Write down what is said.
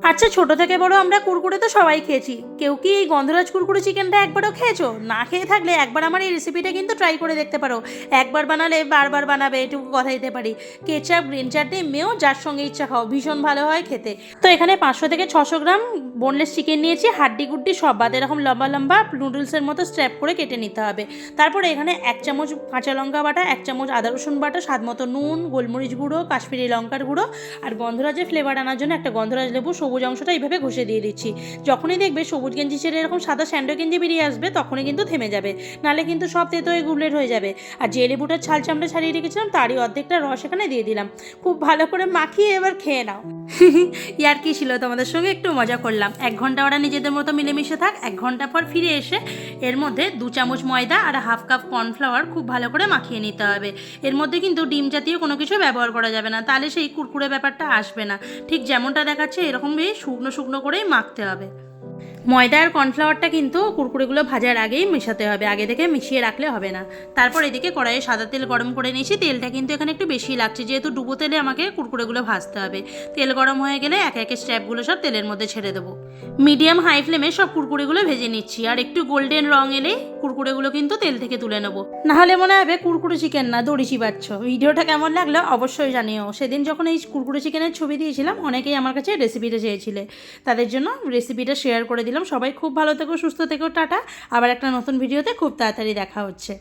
আচ্ছা ছোট থেকে বড় আমরা কুরকুরে তো সবাই খেয়েছি। কেউ কি এই গন্ধরাজ কুরকুরে চিকেনটা একবারও খেয়েছো? না খেয়ে থাকলে একবার আমার এই রেসিপিটা কিন্তু ট্রাই করে দেখতে পারো। একবার বানালে বারবার বানাবে, এটুকু কথা দিতে পারি। কেচাপ গ্রিন চাটনি মেয়েও যার সঙ্গে ইচ্ছা খাও, ভীষণ ভালো হয় খেতে। তো এখানে পাঁচশো থেকে ছশো গ্রাম বোনলেস চিকেন নিয়েছি, হাড্ডি গুড্ডি সব বাদ এরকম লম্বা লম্বা নুডলসের মতো স্ট্র্যাপ করে কেটে নিতে হবে। তারপরে এখানে এক চামচ কাঁচা লঙ্কা বাটা, এক চামচ আদা রসুন বাটা, স্বাদ মতো নুন, গোলমরিচ গুঁড়ো, কাশ্মীরি লঙ্কার গুঁড়ো আর গন্ধরাজের ফ্লেভার আনার জন্য একটা গন্ধরাজ লেবু সবুজ অংশটা এইভাবে ঘষে দিয়ে দিচ্ছি। যখনই দেখবে সবুজ গেঞ্জি ছেড়ে এরকম সাদা স্যান্ডো গেঞ্জি বেরিয়ে আসবে, তখনই কিন্তু থেমে যাবে। নালে কিন্তু সব তেতো হয়ে গুলের হয়ে যাবে। আর যে লেবুটার ছাল চামড়া ছাড়িয়ে রেখেছিলাম, তারই অর্ধেকটা রস এখানে দিয়ে দিলাম। খুব ভালো করে মাখিয়ে এবার খেয়ে নাও। ইয়ার কি ছিল? তোমাদের সঙ্গে একটু মজা করলাম। এক ঘণ্টা ওরা নিজেদের মতো মিলেমিশে থাক, এক ঘণ্টা পর ফিরে এসে এর মধ্যে দু চামচ ময়দা আর হাফ কাপ কর্নফ্লাওয়ার খুব ভালো করে মাখিয়ে নিতে হবে। এর মধ্যে কিন্তু ডিম জাতীয় কোনো কিছু ব্যবহার করা যাবে না, তাহলে সেই কুরকুরে ব্যাপারটা আসবে না। ঠিক যেমনটা দেখাচ্ছে এরকমভাবে শুকনো শুকনো করেই মাখতে হবে। ময়দা আর কর্নফ্লাওয়ারটা কিন্তু কুরকুরেগুলো ভাজার আগেই মেশাতে হবে, আগে থেকে মিশিয়ে রাখলে হবে না। তারপর এদিকে কড়াইয়ে সাদা তেল গরম করে নিয়েছি, তেলটা কিন্তু এখানে একটু বেশি লাগছে, যেহেতু ডুবো তেলে আমাকে কুরকুরেগুলো ভাজতে হবে। তেল গরম হয়ে গেলে এক একে স্ট্যাপগুলো সব তেলের মধ্যে ছেড়ে দেবো। মিডিয়াম হাই ফ্লেমে সব কুরকুরেগুলো ভেজে নিচ্ছি, আর একটু গোল্ডেন রং এলে কুরকুরেগুলো কিন্তু তেল থেকে তুলে নেব। নাহলে মনে হবে কুরকুরে চিকেন না, দড়ি চিবাচ্ছ। ভিডিওটা কেমন লাগল অবশ্যই জানিও। সেদিন যখন এই কুরকুরে চিকেনের ছবি দিয়েছিলাম, অনেকেই আমার কাছে রেসিপিটা চেয়েছিলে। তাদের জন্য রেসিপিটা শেয়ার করে দিলাম সবাই খুব ভালো থেকো, সুস্থ থেকো, টাটা। আবার একটা নতুন ভিডিওতে খুব তাড়াতাড়ি দেখা হচ্ছে।